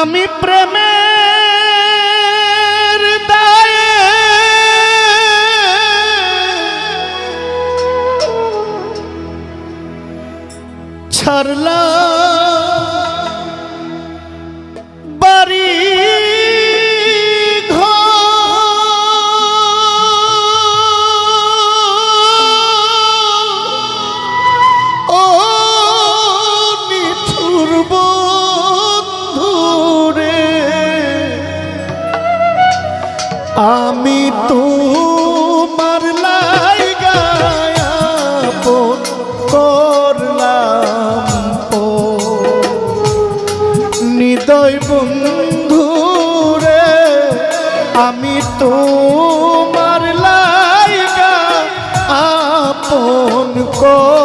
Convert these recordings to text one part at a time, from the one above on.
আমি প্রেমের দায়ে। ছাড়লাম নিদয় বন্ধুরে আমি তোমার লাইগা আপন করলাম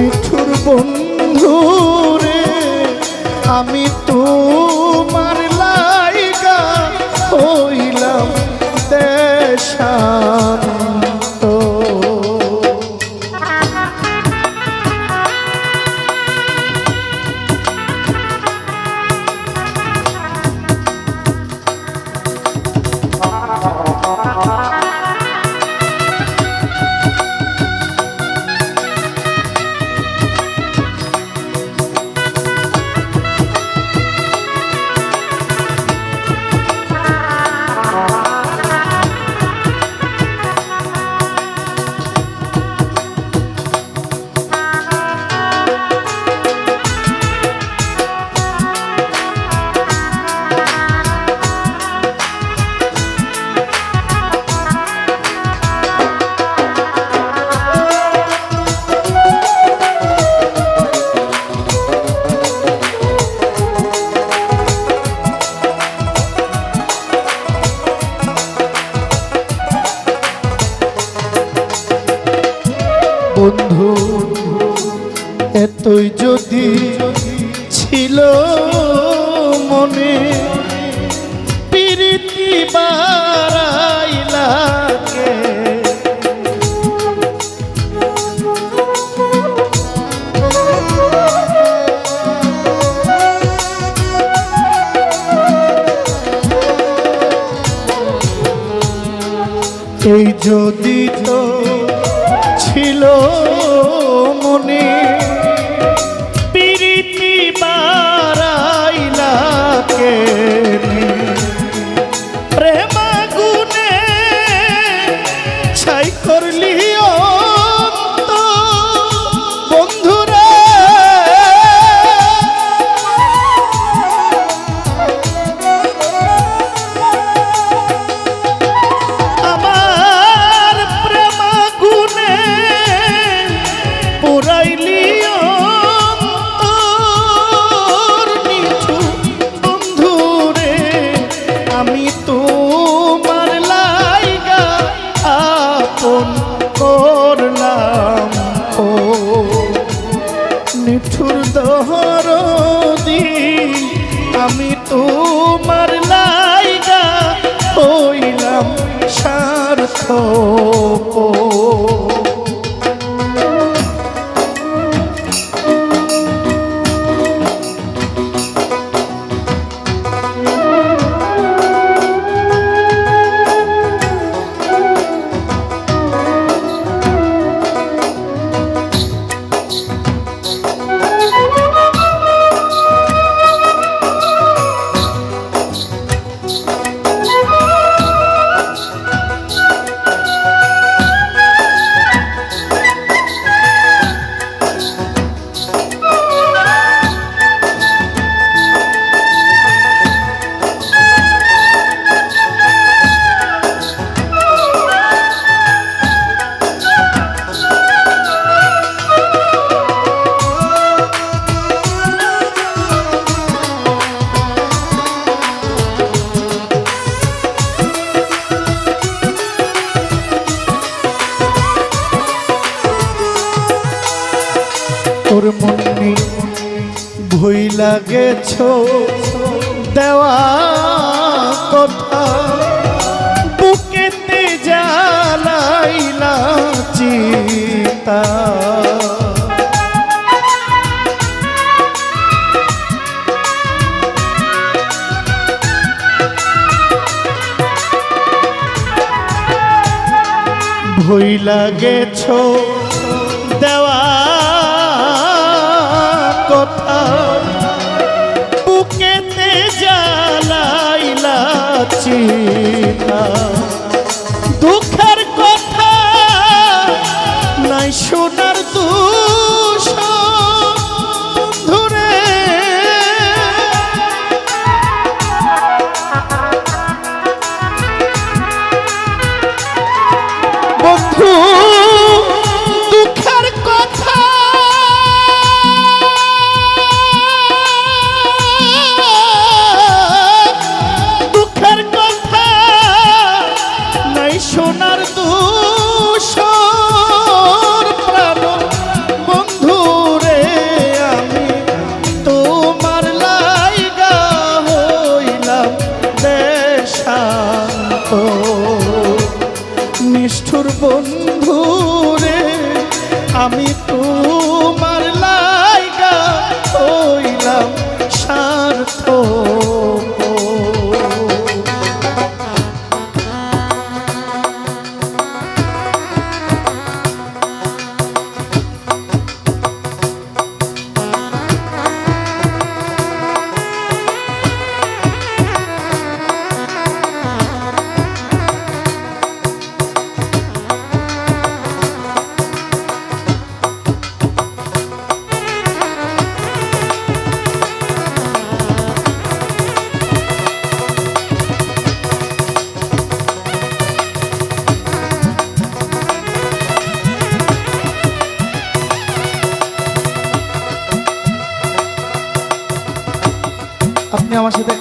মিঠুর বন্ধুরে আমি এতই যদি ছিল মনে প্রীতি বারাইলাকে এই যদি তো ছিল মনে নিঠুর দহরদি আমি তোমার লাইগা হইলাম মনে ভইলা গেছ দেওয়া কথা বুকেতে জ্বালাইলা চিতা। ভইলা গেছো কথা। বুকেতে জ্বালাইলা চিতা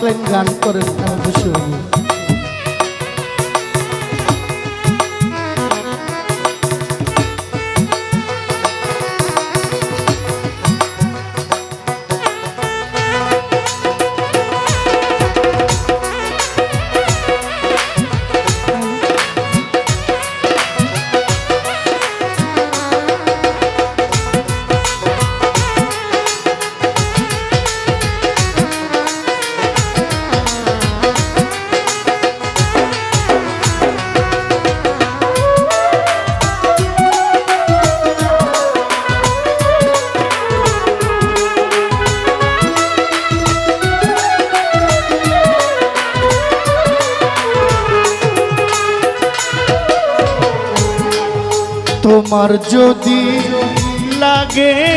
বলেন গান করেন আমি খুশি হব তোমার যদি লাগে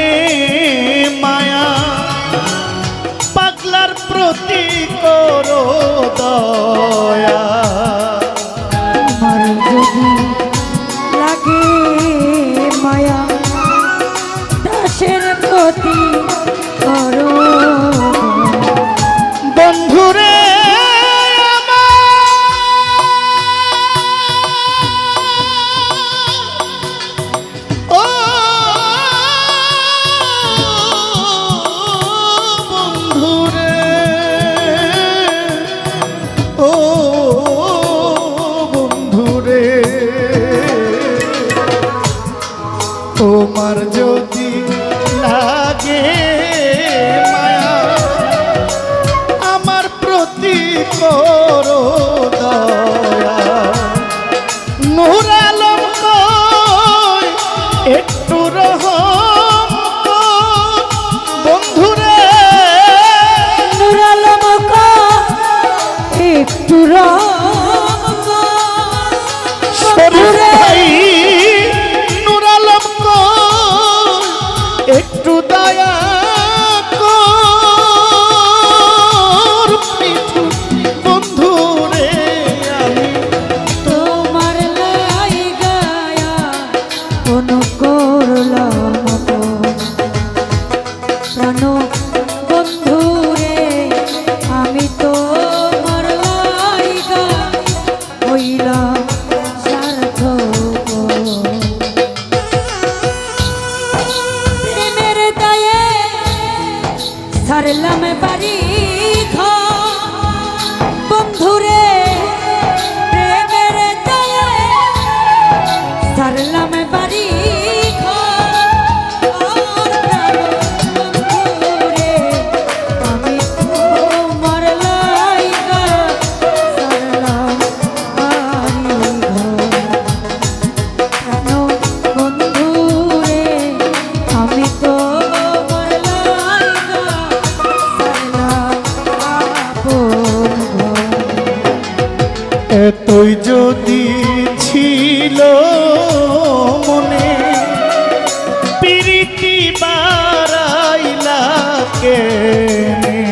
লাগে।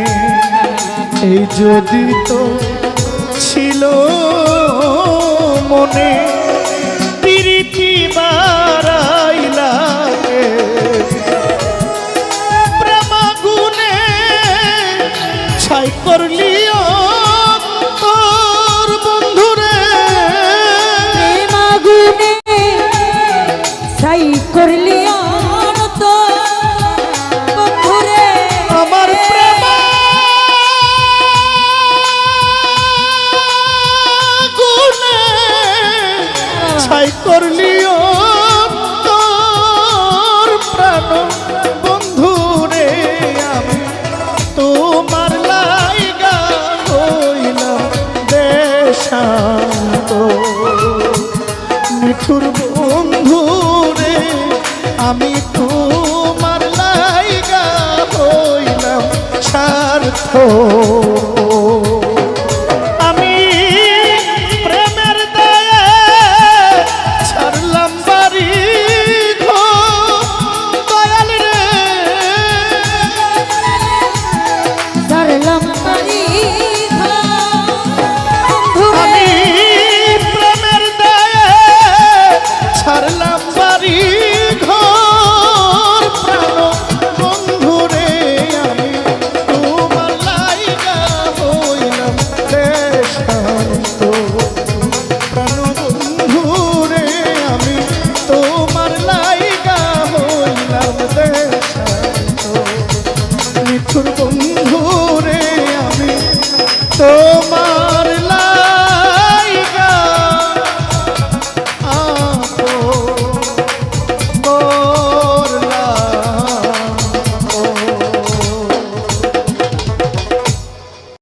এই যদি তো ছিল মনে দেশান্ত মিঠুর বন্ধু রে আমি তোমার লাইগা হইলাম স্বার্থ